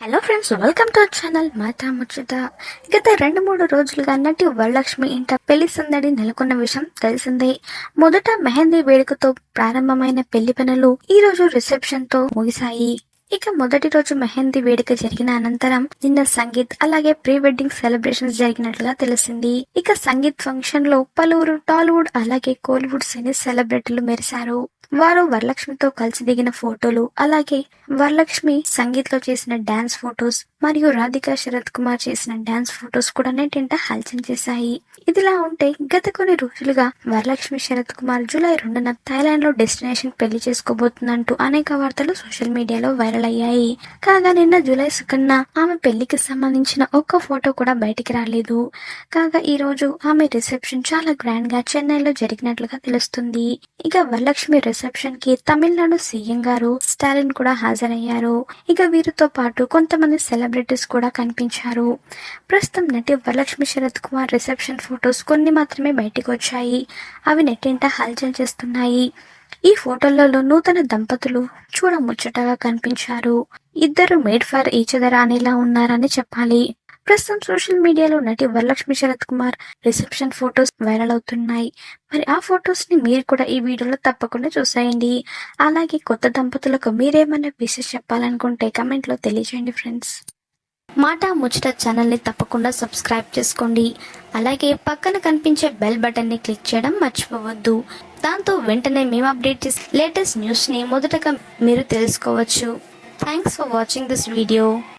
Hello friends welcome to our channel మాతా ముచ్చట గత రెండు మూడు రోజులుగా నటి వరలక్ష్మి ఇంట పెళ్ళి సందడి నెలకొన్న విషయం తెలిసిందే. మొదట మెహందీ వేడుకతో ప్రారంభమైన పెళ్ళి పనులు ఈ రోజు రిసెప్షన్తో ముగిశాయి. ఇక మొదటి రోజు మెహందీ వేడుక జరిగిన అనంతరం నిన్న సంగీత్ అలాగే ప్రీ వెడ్డింగ్ సెలబ్రేషన్స్ జరిగినట్లుగా తెలిసింది. ఇక సంగీత్ ఫంక్షన్లో పలువురు టాలీవుడ్ అలాగే కోలీవుడ్ సినీ సెలబ్రిటీలు మెరిశారు. వారు వరలక్ష్మితో కలిసి దిగిన ఫోటోలు అలాగే వరలక్ష్మి సంగీత్లో చేసిన డాన్స్ ఫొటోస్ మరియు రాధికా శరత్ కుమార్ చేసిన డాన్స్ ఫోటోస్ కూడా నెట్టింట హల్చల్ చేశాయి. ఇదిలా ఉంటే గత కొన్ని రోజులుగా వరలక్ష్మి శరత్ కుమార్ జూలై రెండున థాయిలాండ్లో డెస్టినేషన్ పెళ్ళి చేసుకోబోతుందంటూ అనేక వార్తలు సోషల్ మీడియాలో వైరల్ అయ్యాయి. కాగా నిన్న జూలై సుకన్న ఆమె పెళ్ళికి సంబంధించిన ఒక్క ఫోటో కూడా బయటికి రాలేదు. కాగా ఈ రోజు ఆమె రిసెప్షన్ చాలా గ్రాండ్గా చెన్నైలో జరిగినట్లుగా తెలుస్తుంది. ఇక వరలక్ష్మి రిసెప్షన్కి తమిళనాడు సీఎం గారు స్టాలిన్ కూడా హాజరయ్యారు. ఇక వీరితో పాటు కొంతమంది సెలబ్రిటీస్ కూడా కనిపించారు. ప్రస్తుతం నటి వరలక్ష్మి శరత్ కుమార్ రిసెప్షన్ ఫొటోస్ కొన్ని మాత్రమే బయటకు వచ్చాయి. అవి నెట్టింట హల్చల్ చేస్తున్నాయి. ఈ ఫోటోలలో నూతన దంపతులు చూడముచ్చటగా కనిపించారు. ఇద్దరు మేడ్ ఫర్ ఈచ్ అదర్ అనేలా ఉన్నారని చెప్పాలి. ప్రస్తుతం సోషల్ మీడియాలో నటి Varalakshmi Sarath Kumar reception photos viral అవుతున్నాయి. మరి ఆ ఫొటోస్ని మీరు కూడా ఈ వీడియోలో తప్పకుండా చూసేయండి. అలాగే కొత్త దంపతులకు మీరేమైనా విషయం చెప్పాలనుకుంటే కమెంట్లో తెలియజేయండి ఫ్రెండ్స్. మాట ముచ్చట ఛానల్ని తప్పకుండా సబ్స్క్రైబ్ చేసుకోండి. అలాగే పక్కన కనిపించే బెల్ బటన్ని క్లిక్ చేయడం మర్చిపోవద్దు. దాంతో వెంటనే మేము అప్డేట్ చేసే లేటెస్ట్ న్యూస్ని మొదటగా మీరు తెలుసుకోవచ్చు. Thanks for watching this video